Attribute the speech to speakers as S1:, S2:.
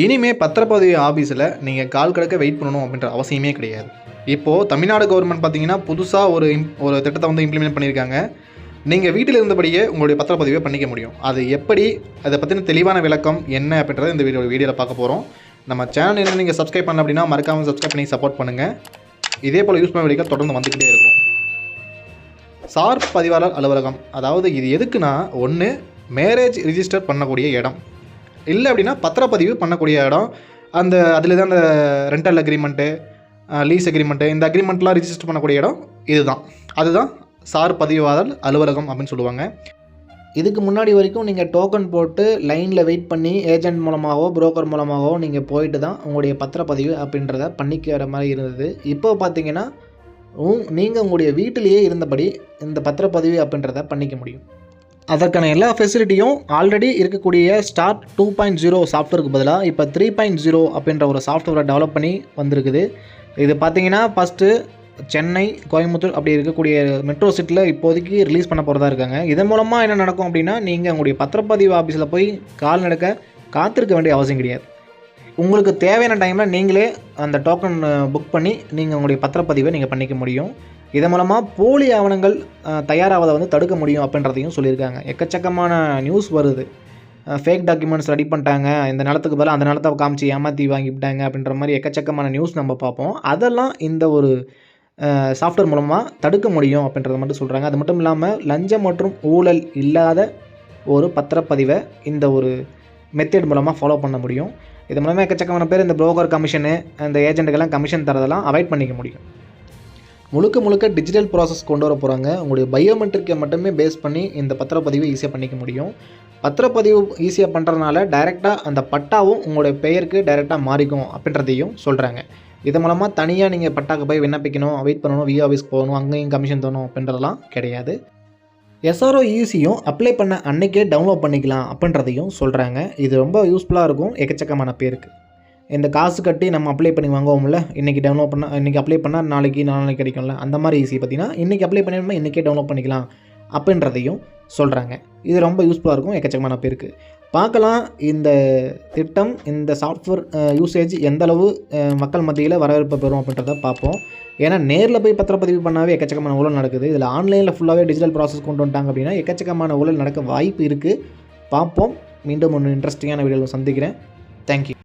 S1: இனிமே பத்திரப்பதிவு ஆஃபீஸில் நீங்கள் கால் கிடக்க வெயிட் பண்ணணும் அப்படின்ற அவசியமே கிடையாது. இப்போது தமிழ்நாடு கவர்மெண்ட் பார்த்தீங்கன்னா புதுசாக ஒரு ஒரு திட்டத்தை வந்து இம்ப்ளிமெண்ட் பண்ணியிருக்காங்க நீங்கள் வீட்டில் இருந்தபடியே உங்களுடைய பத்திரப்பதிவை பண்ணிக்க முடியும். அது எப்படி அதை பற்றின தெளிவான விளக்கம் என்ன அப்படின்றத இந்த வீடியோ வீடியோவில் பார்க்க போகிறோம் நம்ம சேனல் என்ன நீங்கள் சப்ஸ்கிரைப் பண்ணல அப்படின்னா மறக்காமல் சப்ஸ்கிரைப் பண்ணி சப்போர்ட் பண்ணுங்கள் இதே போல் யூஸ் பண்ண வீடியோக்கள் தொடர்ந்து வந்துக்கிட்டே இருக்கும். சார் பதிவாளர் அலுவலகம் அதாவது இது எதுக்குன்னா ஒன்று மேரேஜ் ரிஜிஸ்டர் பண்ணக்கூடிய இடம். இல்லை அப்படின்னா பத்திரப்பதிவு பண்ணக்கூடிய இடம். அந்த அதில் தான் அந்த ரெண்டல் அக்ரிமெண்ட்டு லீஸ் அக்ரிமெண்ட்டு இந்த அக்ரிமெண்ட்லாம் ரிஜிஸ்டர் பண்ணக்கூடிய இடம் இதுதான். அதுதான் சார் பதிவாதல் அலுவலகம் அப்படின்னு சொல்லுவாங்க.
S2: இதுக்கு முன்னாடி வரைக்கும் நீங்கள் டோக்கன் போட்டு லைனில் வெயிட் பண்ணி ஏஜென்ட் மூலமாகவோ புரோக்கர் மூலமாகவோ நீங்கள் போயிட்டு தான் உங்களுடைய பத்திரப்பதிவு அப்படின்றத பண்ணிக்கிற மாதிரி இருந்தது. இப்போ பார்த்தீங்கன்னா நீங்கள் உங்களுடைய வீட்டிலேயே இருந்தபடி இந்த பத்திரப்பதிவு அப்படின்றத பண்ணிக்க முடியும். அதற்கான எல்லா ஃபெசிலிட்டியும் ஆல்ரெடி இருக்கக்கூடிய ஸ்டார்ட் டூ பாயிண்ட் ஜீரோ சாஃப்ட்வேருக்கு பதிலாக இப்போ த்ரீ பாயிண்ட் ஜீரோ அப்படின்ற ஒரு சாஃப்ட்வேரை டெவலப் பண்ணி வந்திருக்குது. இது பார்த்தீங்கன்னா ஃபஸ்ட்டு சென்னை கோயம்புத்தூர் அப்படி இருக்கக்கூடிய மெட்ரோ சிட்டியில் இப்போதைக்கு ரிலீஸ் பண்ண போகிறதா இருக்காங்க. இதன் மூலமாக என்ன நடக்கும் அப்படின்னா நீங்கள் உங்களுடைய பத்திரப்பதிவு ஆஃபீஸில் போய் கால் நடக்க காத்திருக்க வேண்டிய அவசியம் கிடையாது. உங்களுக்கு தேவையான டைமில் நீங்களே அந்த டோக்கன் புக் பண்ணி நீங்கள் உங்களுடைய பத்திரப்பதிவை நீங்கள் பண்ணிக்க முடியும். இதன் மூலமாக போலி ஆவணங்கள் தயாராவதை வந்து தடுக்க முடியும் அப்படின்றதையும் சொல்லியிருக்காங்க. எக்கச்சக்கமான நியூஸ் வருது. ஃபேக் டாக்குமெண்ட்ஸ் ரெடி பண்ணிட்டாங்க. இந்த நிலத்துக்கு பதிலாக அந்த நிலத்தை காமிச்சு ஏமாற்றி வாங்கிவிட்டாங்க அப்படின்ற மாதிரி எக்கச்சக்கமான நியூஸ் நம்ம பார்ப்போம். அதெல்லாம் இந்த ஒரு சாஃப்ட்வேர் மூலமாக தடுக்க முடியும் அப்படின்றத மட்டும் சொல்கிறாங்க அது மட்டும் இல்லாமல் லஞ்சம் மற்றும் ஊழல் இல்லாத ஒரு பத்திரப்பதிவை இந்த ஒரு மெத்தட் மூலமாக ஃபாலோ பண்ண முடியும். இது மூலமாக எக்கச்சக்கமான பேர் இந்த புரோக்கர் கமிஷனு அந்த ஏஜென்ட்டுக்கெல்லாம் கமிஷன் தரதெல்லாம் அவாய்ட் பண்ணிக்க முடியும். முழுக்க முழுக்க டிஜிட்டல் ப்ராசஸ் கொண்டு வர போகிறாங்க உங்களுடைய பயோமெட்ரிக்கை மட்டுமே பேஸ் பண்ணி இந்த பத்திரப்பதிவை ஈஸியாக பண்ணிக்க முடியும். பத்திரப்பதிவு ஈஸியாக பண்ணுறதுனால டைரெக்டாக அந்த பட்டாவும் உங்களுடைய பெயருக்கு டைரெக்டாக மாறிக்கும் அப்படின்றதையும் சொல்கிறாங்க இது மூலமாக தனியாக நீங்கள் பட்டாக்கு போய் விண்ணப்பிக்கணும் வெயிட் பண்ணணும் விஓ ஆஃபீஸ்க்கு போகணும் அங்கேயும் கமிஷன் தரணும் அப்படின்றதெல்லாம் கிடையாது. எஸ்ஆர்ஓ இசியும் அப்ளை பண்ண அன்னைக்கே டவுன்லோட் பண்ணிக்கலாம் அப்படின்றதையும் சொல்கிறாங்க இது ரொம்ப யூஸ்ஃபுல்லாக இருக்கும் எக்கச்சக்கமான பேருக்கு. இந்த காசு கட்டி நம்ம அப்ளை பண்ணி வாங்குவோம்ல இன்றைக்கி டவுன்லோட் பண்ணால் இன்றைக்கி அப்ளை பண்ணால் நாளைக்கு நாளைக்கு கிடைக்கும்ல அந்த மாதிரி ஈஸி பார்த்தீங்கன்னா இன்றைக்கி அப்ளை பண்ணிடணுமா இன்றைக்கே டவுன்லோட் பண்ணிக்கலாம் அப்படின்றதையும் சொல்கிறாங்க இது ரொம்ப யூஸ்ஃபுல்லாக இருக்கும் எக்கச்சக்கமான பேருக்கு. பார்க்கலாம் இந்த திட்டம் இந்த சாஃப்ட்வேர் யூசேஜ் எந்தளவு மக்கள் மத்தியில் வரவேற்பு பெறும் அப்படின்றத பார்ப்போம். ஏன்னா நேரில் போய் பத்திரப்பதிவு பண்ணாவே எக்கச்சக்கமான ஊழல் நடக்குது. இதில் ஆன்லைனில் ஃபுல்லாகவே டிஜிட்டல் ப்ராசஸ் கொண்டு வந்துட்டாங்க அப்படின்னா எக்கச்சக்கமான ஊழல் நடக்க வாய்ப்பு இருக்குது பார்ப்போம். மீண்டும் ஒன்று இன்ட்ரெஸ்டிங்கான வீடியோவில் சந்திக்கிறேன். தேங்க்யூ